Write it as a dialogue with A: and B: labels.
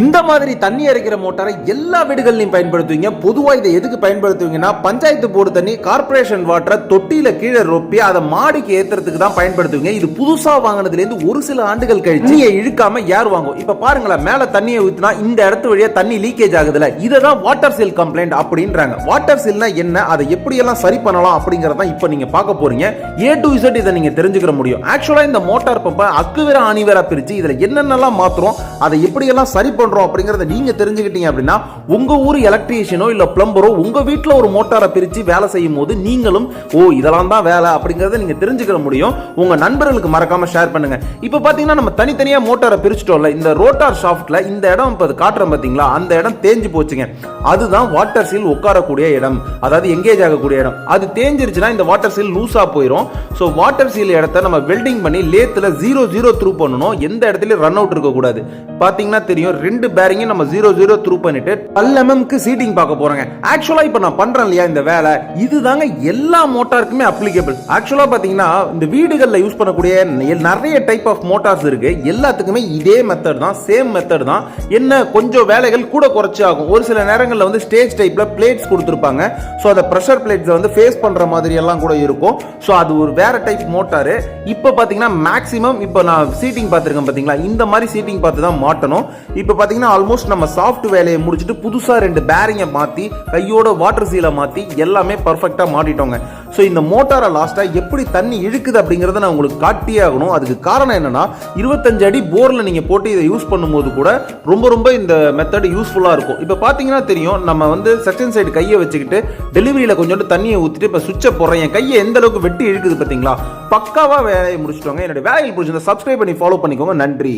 A: இந்த மாதிரி தண்ணி இறைக்கிற மோட்டாரை எல்லா வீடுகள்லையும் பயன்படுத்துவீங்க. பொதுவாக இதை எதுக்கு பயன்படுத்துவீங்கன்னா பஞ்சாயத்து போர்டு தண்ணி கார்ப்பரேஷன் வாட்டரை தொட்டியில கீழே ரொப்பி அதை மாடிக்கு ஏத்துறதுக்கு தான் பயன்படுத்துவீங்க. இது புதுசா வாங்கினதுலேருந்து ஒரு சில ஆண்டுகள் கழிச்சு நீங்க இழுக்காம யார் வாங்கும்? இப்ப பாருங்களேன் மேல தண்ணியை ஊத்தினா இந்த இடத்து வழியா தண்ணி லீக்கேஜ் ஆகுதுல. இதை தான் வாட்டர் செல் கம்ப்ளைண்ட் அப்படின்றாங்க. வாட்டர் செல்னா என்ன? அதை எப்படியெல்லாம் சரி பண்ணலாம் அப்படிங்கறத இப்போ நீங்க பார்க்க போறீங்க. ஏ டு இசட் இதை நீங்க தெரிஞ்சுக்கிற முடியும். ஆக்சுவலா இந்த மோட்டார் பம்பை அக்குவேரா அணிவேரா பிரிச்சு இதுல என்னென்னலாம் மாத்துறோம் அதை எப்படியெல்லாம் சரி பண்ணுறோம் அப்படிங்கறத நீங்க தெரிஞ்சுக்கிட்டீங்க அப்படின்னா உங்க ஊர் எலக்ட்ரீஷியனோ இல்லை பிளம்பரோ உங்க வீட்டில் ஒரு மோட்டாரை பிரித்து வேலை செய்யும் போது நீங்களும் ஓ இதெல்லாம் தான் வேலை அப்படிங்கிறத நீங்க தெரிஞ்சுக்கிற முடியும். உங்கள் நண்பர்களுக்கு மறக்காம ஷேர் பண்ணுங்க. இப்போ பார்த்தீங்கன்னா நம்ம தனித்தனியாக மோட்டாரை பிரிச்சிட்டோம்ல இந்த ரோட்டார் ஷாஃப்ட்டில் இந்த இடம் இப்போ காட்டுறோம் பார்த்தீங்களா அந்த இடம் தேஞ்சு போச்சுங்க. அதுதான் வாட்டர் சீல் உட்காரக்கூடிய இடம். அதாவது எங்கேஜ் ஆகக்கூடிய இடம். அது தேஞ்சிருச்சுன்னா இந்த வாட்டர் சீல் லூஸாக போயிடும் ஸோ வாட்டர் சீல் இடத்த நம்ம வெல்டிங் பண்ணி லேத்துல ஜீரோ ஜீரோ த்ரூ பண்ணணும். எந்த இடத்துலயும் ரன் அவுட் இருக்கக்கூடாது. பாத்தீங்கன்னா தெரியும். ரெண்டு பேரிங்கும் நம்ம ஜீரோ ஜீரோ த்ரூ பண்ணிட்டு டுவெல் எம்எம்க்கு சீட்டிங் பார்க்க போறோங்க. ஆக்சுவலா இப்போ நான் பண்றேன் இல்லையா இந்த வேலை? இதுதாங்க எல்லா மோட்டாருக்குமே அப்ளிகபிள் ஆக்சுவலா பாத்தீங்கன்னா இந்த வீடுகளில் யூஸ் பண்ணக்கூடிய நிறைய டைப் ஆஃப் மோட்டார்ஸ் இருக்கு. எல்லாத்துக்குமே இதே மெத்தட் தான் சேம் மெத்தட் தான். என்ன கொஞ்சம் வேலைகள் கூட குறைச்சி ஆகும். ஒரு சில நேரங்களில் வந்து ஸ்டேஜ் டைப்ல பிளேட்ஸ் கொடுத்துருப்பாங்க. ஸோ அதை ப்ரெஷர் பிளேட்ஸை வந்து ஃபேஸ் பண்ற மாதிரி எல்லாம் கூட இருக்கும். ஸோ அது ஒரு வேற டைப் மோட்டார் இப்போ பார்த்தீங்கன்னா மேக்ஸிமம் இப்போ நான் சீட்டிங் பார்த்துருக்கேன் பார்த்தீங்களா இந்த மாதிரி சீட்டிங் பார்த்து தான் மாட்டணும். இப்போ பார்த்தீங்கன்னா ஆல்மோஸ்ட் நம்ம சாஃப்ட் வேலையை முடிச்சுட்டு புதுசாக ரெண்டு பேரிங்கை மாற்றி கையோட வாட்டர் சீலை மாற்றி எல்லாமே பர்ஃபெக்டாக மாட்டிட்டோங்க. ஸோ இந்த மோட்டாரை லாஸ்ட்டாக எப்படி தண்ணி இழுக்குது அப்படிங்கறத நான் உங்களுக்கு காட்டியே ஆகணும். அதுக்கு காரணம் என்னென்னா இருபத்தஞ்சு அடி போரில் நீங்கள் போட்டு இதை யூஸ் பண்ணும்போது கூட ரொம்ப ரொம்ப இந்த மெத்தட் யூஸ்ஃபுல்லாக இருக்கும். இப்போ பார்த்தீங்கன்னா தெரியும் நம்ம வந்து செகண்ட் சைடு கையை வச்சுக்கிட்டு டெலிவரியில் கொஞ்சோண்டு தண்ணியை ஊற்றிட்டு இப்போ சுவிட்சை போடுறேன். என் கையை எந்த அளவுக்கு வெட்டி இழுக்குது பார்த்தீங்களா பக்காவாக வேலையை முடிச்சிட்டோங்க. என்னுடைய வேலையில் பிடிச்சிருந்தா சப்ஸ்கிரைப் பண்ணி ஃபாலோ பண்ணிக்கோங்க. நன்றி.